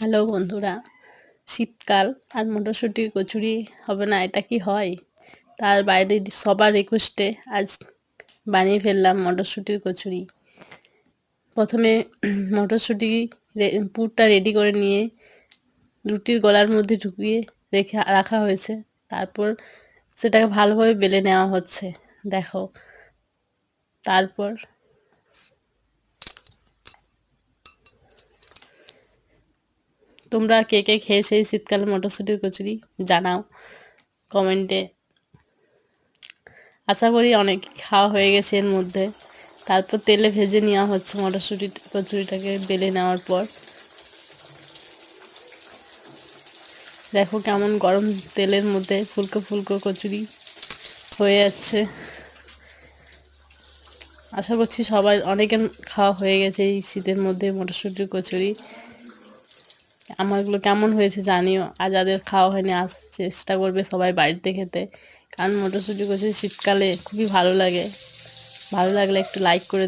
Hello বন্ধুরা, শীতকাল আর মটরশুঁটির কচুরি হবে না, এটা কি হয়? তার বাইরে সবার রিকোয়েস্টে আজ বানিয়ে ফেললাম মটরশুঁটির কচুরি। প্রথমে মটরশুঁটি পুরটা রেডি করে নিয়ে রুটির গলার মধ্যে ঢুকিয়ে রেখে রাখা হয়েছে। তারপর সেটাকে ভালোভাবে বেলে নেওয়া হচ্ছে, দেখো। তারপর তোমরা কে কে খেয়েছো এই শীতকালে মটরশুঁটির কচুরি জানাও কমেন্টে। আশা করি অনেক খাওয়া হয়ে গেছে এর মধ্যে। তারপর তেলে ভেজে নেওয়া হচ্ছে মটরশুঁটি কচুরিটাকে বেলে নেওয়ার পর। দেখো কেমন গরম তেলের মধ্যে ফুলকো ফুলকো কচুরি হয়ে যাচ্ছে। আশা করছি সবাই অনেকের খাওয়া হয়ে গেছে এই শীতের মধ্যে মটরশুঁটির কচুরি। আমারগুলো কেমন হয়েছে জানিও। আর যাদের খাওয়া হয়নি আস চেষ্টা করবে সবাই বাড়িতে খেতে। কারণ মটরশুটি করছে শীতকালে খুবই ভালো লাগে। ভালো লাগলে একটু লাইক করে